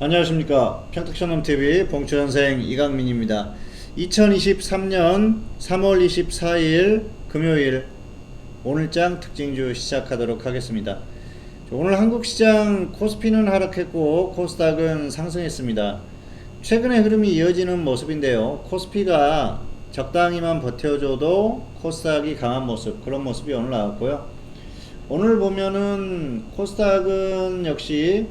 안녕하십니까. 평택천남TV 봉추현생 이강민입니다. 2023년 3월 24일 금요일 오늘장 특징주 시작하도록 하겠습니다. 오늘 한국시장 코스피는 하락했고 코스닥은 상승했습니다. 최근의 흐름이 이어지는 모습인데요. 코스피가 적당히만 버텨줘도 코스닥이 강한 모습 그런 모습이 오늘 나왔고요. 오늘 보면은 코스닥은 역시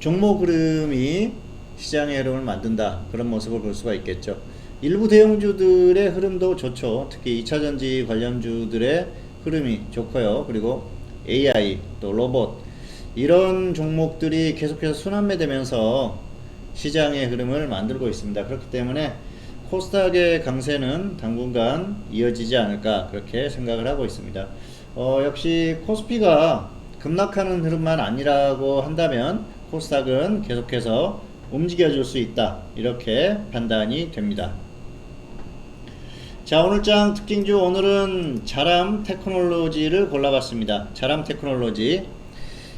종목 흐름이 시장의 흐름을 만든다 그런 모습을 볼 수가 있겠죠. 일부 대형주들의 흐름도 좋죠. 특히 2차전지 관련주들의 흐름이 좋고요. 그리고 AI 또 로봇 이런 종목들이 계속해서 순환매 되면서 시장의 흐름을 만들고 있습니다. 그렇기 때문에 코스닥의 강세는 당분간 이어지지 않을까 그렇게 생각을 하고 있습니다. 어, 역시 코스피가 급락하는 흐름만 아니라고 한다면 코스닥은 계속해서 움직여줄 수 있다 이렇게 판단이 됩니다. 자 오늘장 특징주 오늘은 자람 테크놀로지를 골라봤습니다. 자람 테크놀로지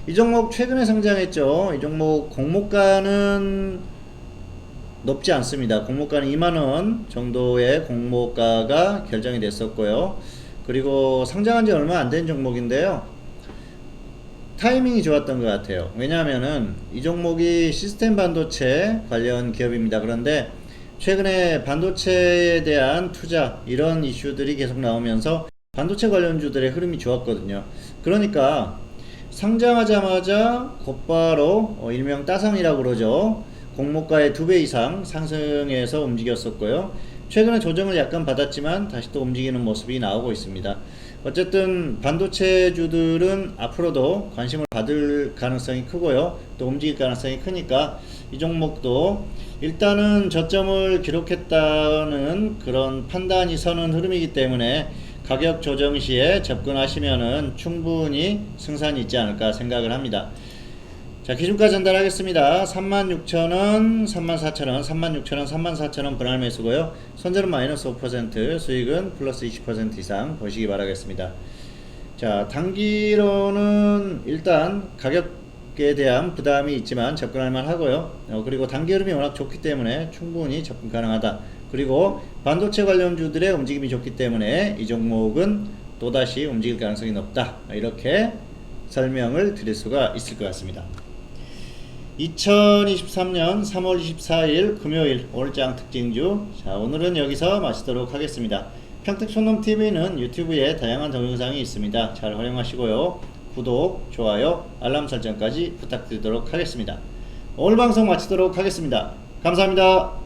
이 종목 최근에 상장했죠. 이 종목 공모가는 높지 않습니다. 공모가는 2만원 정도의 공모가가 결정이 됐었고요. 그리고 상장한 지 얼마 안 된 종목인데요. 타이밍이 좋았던 것 같아요. 왜냐하면은 이 종목이 시스템 반도체 관련 기업입니다. 그런데 최근에 반도체에 대한 투자 이런 이슈들이 계속 나오면서 반도체 관련주들의 흐름이 좋았거든요. 그러니까 상장하자마자 곧바로 어, 일명 따상이라고 그러죠. 공모가의 두 배 이상 상승해서 움직였었고요. 최근에 조정을 약간 받았지만 다시 또 움직이는 모습이 나오고 있습니다. 어쨌든 반도체주들은 앞으로도 관심을 받을 가능성이 크고요. 또 움직일 가능성이 크니까 이 종목도 일단은 저점을 기록했다는 그런 판단이 서는 흐름이기 때문에 가격 조정 시에 접근하시면은 충분히 승산이 있지 않을까 생각을 합니다. 자, 기준가 전달하겠습니다. 36,000원, 34,000원, 36,000원, 34,000원 분할 매수고요. 손절은 마이너스 5%, 수익은 플러스 20% 이상 보시기 바라겠습니다. 자, 단기로는 일단 가격에 대한 부담이 있지만 접근할 만 하고요. 어, 그리고 단기 흐름이 워낙 좋기 때문에 충분히 접근 가능하다. 그리고 반도체 관련주들의 움직임이 좋기 때문에 이 종목은 또다시 움직일 가능성이 높다. 이렇게 설명을 드릴 수가 있을 것 같습니다. 2023년 3월 24일 금요일 오늘장 특징주. 자 오늘은 여기서 마치도록 하겠습니다. 평택촌놈TV는 유튜브에 다양한 동영상이 있습니다. 잘 활용하시고요. 구독, 좋아요, 알람 설정까지 부탁드리도록 하겠습니다. 오늘 방송 마치도록 하겠습니다. 감사합니다